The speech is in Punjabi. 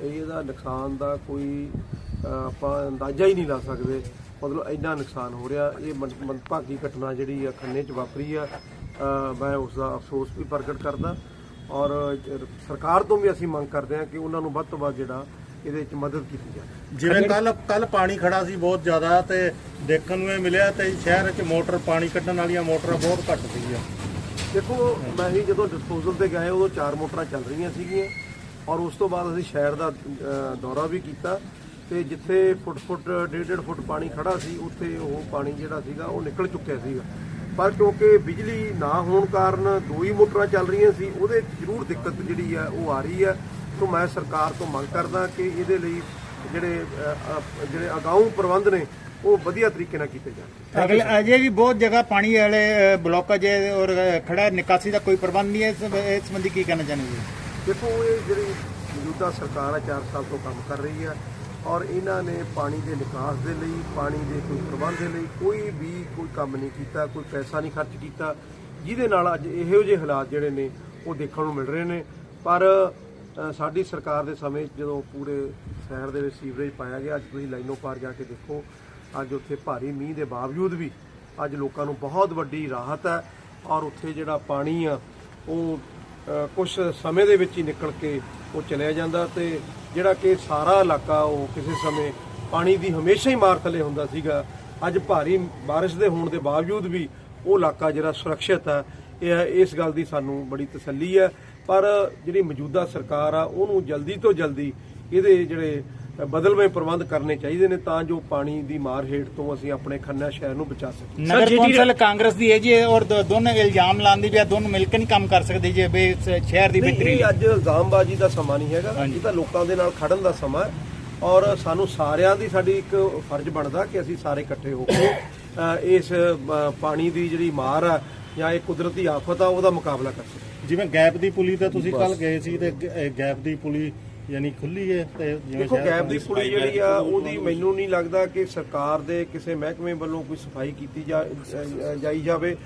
ਇਹਦਾ ਨੁਕਸਾਨ ਦਾ ਕੋਈ ਆਪਾਂ ਅੰਦਾਜ਼ਾ ਹੀ ਨਹੀਂ ਲਾ ਸਕਦੇ। ਮਤਲਬ ਇੰਨਾ ਨੁਕਸਾਨ ਹੋ ਰਿਹਾ। ਇਹ ਮੰਦਭਾਗੀ ਘਟਨਾ ਜਿਹੜੀ ਆ ਖੰਨੇ 'ਚ ਵਾਪਰੀ ਆ। ਮੈਂ ਉਸ ਦਾ ਅਫਸੋਸ ਵੀ ਪ੍ਰਗਟ ਕਰਦਾ। ਔਰ ਸਰਕਾਰ ਤੋਂ ਵੀ ਅਸੀਂ ਮੰਗ ਕਰਦੇ ਹਾਂ ਕਿ ਉਹਨਾਂ ਨੂੰ ਵੱਧ ਤੋਂ ਵੱਧ ਜਿਹੜਾ ਇਹਦੇ ਵਿੱਚ ਮਦਦ ਕੀਤੀ ਜਾਵੇ। ਜਿਵੇਂ ਕੱਲ ਕੱਲ ਪਾਣੀ ਖੜਾ ਸੀ ਬਹੁਤ ਜ਼ਿਆਦਾ ਤੇ ਦੇਖਣ ਨੂੰ ਇਹ ਮਿਲਿਆ ਤੇ ਸ਼ਹਿਰ 'ਚ ਮੋਟਰ ਪਾਣੀ ਕੱਢਣ ਵਾਲੀਆਂ ਮੋਟਰਾਂ ਬਹੁਤ ਘੱਟ ਸੀਗੀਆਂ। ਦੇਖੋ ਮੈਂ ਹੀ ਜਦੋਂ ਡਿਸਪੋਜ਼ਲ ਤੇ ਗਏ ਉਦੋਂ ਚਾਰ ਮੋਟਰਾਂ ਚੱਲ ਰਹੀਆਂ ਸੀਗੀਆਂ। ਔਰ ਉਸ ਤੋਂ ਬਾਅਦ ਅਸੀਂ ਸ਼ਹਿਰ ਦਾ ਦੌਰਾ ਵੀ ਕੀਤਾ ਤੇ ਜਿੱਥੇ ਫੁੱਟ ਫੁੱਟ ਡੇਢ ਡੇਢ ਫੁੱਟ ਪਾਣੀ ਖੜਾ ਸੀ ਉੱਥੇ ਉਹ ਪਾਣੀ ਜਿਹੜਾ ਸੀਗਾ ਉਹ ਨਿਕਲ ਚੁੱਕਿਆ ਸੀਗਾ। ਪਰ ਕਿਉਂਕਿ ਬਿਜਲੀ ਨਾ ਹੋਣ ਕਾਰਨ ਦੋ ਹੀ ਮੋਟਰਾਂ ਚੱਲ ਰਹੀਆਂ ਸੀ ਉਹਦੇ ਜ਼ਰੂਰ ਦਿੱਕਤ ਜਿਹੜੀ ਆ ਉਹ ਆ ਰਹੀ ਹੈ ਸੋ ਮੈਂ ਸਰਕਾਰ ਤੋਂ ਮੰਗ ਕਰਦਾ ਕਿ ਇਹਦੇ ਲਈ ਜਿਹੜੇ ਜਿਹੜੇ ਅਗਾਊਂ ਪ੍ਰਬੰਧ ਨੇ ਉਹ ਵਧੀਆ ਤਰੀਕੇ ਨਾਲ ਕੀਤੇ ਜਾਣ। ਅਗਲੇ ਅਜੇ ਵੀ ਬਹੁਤ ਜਗ੍ਹਾ ਪਾਣੀ ਵਾਲੇ ਬਲੋਕੇਜ ਹੈ ਔਰ ਖੜਾ ਨਿਕਾਸੀ ਦਾ ਕੋਈ ਪ੍ਰਬੰਧ ਨਹੀਂ ਹੈ ਇਸ ਇਸ ਸੰਬੰਧੀ ਕੀ ਕਹਿਣਾ ਚਾਹੁੰਦੇ ਦੇਖੋ, ਇਹ ਜਿਹੜੀ ਮੌਜੂਦਾ ਸਰਕਾਰ ਆ 4 ਸਾਲ ਤੋਂ ਕੰਮ ਕਰ ਰਹੀ ਆ ਔਰ ਇਹਨਾਂ ਨੇ ਪਾਣੀ ਦੇ ਨਿਕਾਸ ਦੇ ਲਈ, ਪਾਣੀ ਦੇ ਕੋਈ ਪ੍ਰਬੰਧ ਦੇ ਲਈ ਕੋਈ ਵੀ ਕੋਈ ਕੰਮ ਨਹੀਂ ਕੀਤਾ, ਕੋਈ ਪੈਸਾ ਨਹੀਂ ਖਰਚ ਕੀਤਾ। ਜਿਹਦੇ ਨਾਲ ਅੱਜ ਇਹੋ ਜਿਹੇ ਹਾਲਾਤ ਜਿਹੜੇ ਨੇ, ਉਹ ਦੇਖਣ ਨੂੰ ਮਿਲ ਰਹੇ ਨੇ। ਪਰ ਸਾਡੀ ਸਰਕਾਰ ਦੇ ਸਮੇਂ ਜਦੋਂ ਪੂਰੇ ਸ਼ਹਿਰ ਦੇ ਵਿੱਚ ਸੀਵਰੇਜ ਪਾਇਆ ਗਿਆ, ਅੱਜ ਤੁਸੀਂ ਲਾਈਨੋਂ ਪਾਰ ਜਾ ਕੇ ਦੇਖੋ, ਅੱਜ ਉੱਥੇ ਭਾਰੀ ਮੀਂਹ ਦੇ ਬਾਵਜੂਦ ਵੀ ਅੱਜ ਲੋਕਾਂ ਨੂੰ ਬਹੁਤ ਵੱਡੀ ਰਾਹਤ ਹੈ ਔਰ ਉੱਥੇ ਜਿਹੜਾ ਪਾਣੀ ਆ, ਉਹ ਕੁਝ ਸਮੇਂ ਦੇ ਵਿੱਚ ਹੀ ਨਿਕਲ ਕੇ ਉਹ ਚਲਿਆ ਜਾਂਦਾ ਤੇ ਜਿਹੜਾ ਕਿ ਸਾਰਾ ਇਲਾਕਾ ਉਹ ਕਿਸੇ ਸਮੇਂ ਪਾਣੀ ਦੀ ਹਮੇਸ਼ਾ ਹੀ ਮਾਰ ਥੱਲੇ ਹੁੰਦਾ ਸੀਗਾ। ਅੱਜ ਭਾਰੀ ਬਾਰਿਸ਼ ਦੇ ਹੋਣ ਦੇ ਬਾਵਜੂਦ ਵੀ ਉਹ ਇਲਾਕਾ ਜਿਹੜਾ ਸੁਰੱਖਿਅਤ ਹੈ, ਇਹ ਇਸ ਗੱਲ ਦੀ ਸਾਨੂੰ ਬੜੀ ਤਸੱਲੀ ਹੈ। ਪਰ ਜਿਹੜੀ ਮੌਜੂਦਾ ਸਰਕਾਰ ਆ, ਉਹਨੂੰ ਜਲਦੀ ਤੋਂ ਜਲਦੀ ਇਹਦੇ ਜਿਹੜੇ ਬਦਲਵੇਂ ਪ੍ਰਬੰਧ ਕਰਨੇ ਚਾਹੀਦੇ ਨੇ ਤਾਂ ਜੋ ਪਾਣੀ ਦੀ ਮਾਰ ਹੇਠ ਤੋਂ ਅਸੀਂ ਆਪਣੇ ਖੰਨਾ ਸ਼ਹਿਰ ਨੂੰ ਬਚਾ ਸਕੀਏ। ਨਗਰ ਕੌਂਸਲ ਕਾਂਗਰਸ ਦੀ ਹੈ ਜੀ ਔਰ ਦੋਨੋਂ ਇਲਜ਼ਾਮ ਲਾਉਂਦੀ ਵੀ ਆ ਦੋਨੋਂ ਮਿਲ ਕੇ ਨਹੀਂ ਕੰਮ ਕਰ ਸਕਦੇ ਜੀ ਵੀ ਇਸ ਸ਼ਹਿਰ ਦੀ ਬਿਹਤਰੀ ਅੱਜ ਇਲਜ਼ਾਮਬਾਜ਼ੀ ਦਾ ਸਮਾਂ ਨਹੀਂ ਹੈਗਾ। ਇਹ ਤਾਂ ਲੋਕਾਂ ਦੇ ਨਾਲ ਖੜਨ ਦਾ ਸਮਾਂ ਹੈ। ਔਰ ਸਾਨੂੰ ਸਾਰਿਆਂ ਦੀ ਸਾਡੀ ਇੱਕ ਫਰਜ਼ ਬਣਦਾ ਕਿ ਅਸੀਂ ਸਾਰੇ ਇਕੱਠੇ ਹੋ ਕੇ ਇਸ ਪਾਣੀ ਦੀ ਜਿਹੜੀ ਮਾਰ ਆ ਜਾਂ ਇਹ ਕੁਦਰਤੀ ਆਫਤ ਆ ਉਹਦਾ ਮੁਕਾਬਲਾ ਕਰ ਸਕੀਏ। ਜਿਵੇਂ ਗੈਪ ਦੀ ਪੁਲੀ ਤੇ ਤੁਸੀਂ ਕੱਲ ਗਏ ਸੀ ਤੇ ਗੈਪ ਦੀ ਪੁਲੀ ਯਾਨੀ ਖੁੱਲੀ ਹੈ ਤੇ ਜਿਵੇਂ ਦੇਖੋ ਗੈਪ ਦੀ ਪੁਲੀ ਜਿਹੜੀ ਆ ਉਹਦੀ ਮੈਨੂੰ ਨਹੀਂ ਲੱਗਦਾ ਕਿ ਸਰਕਾਰ ਦੇ ਕਿਸੇ ਮਹਿਕਮੇ ਵੱਲੋਂ ਕੋਈ ਸਫ਼ਾਈ ਕੀਤੀ ਜਾ ਜਾਈ ਜਾਵੇ।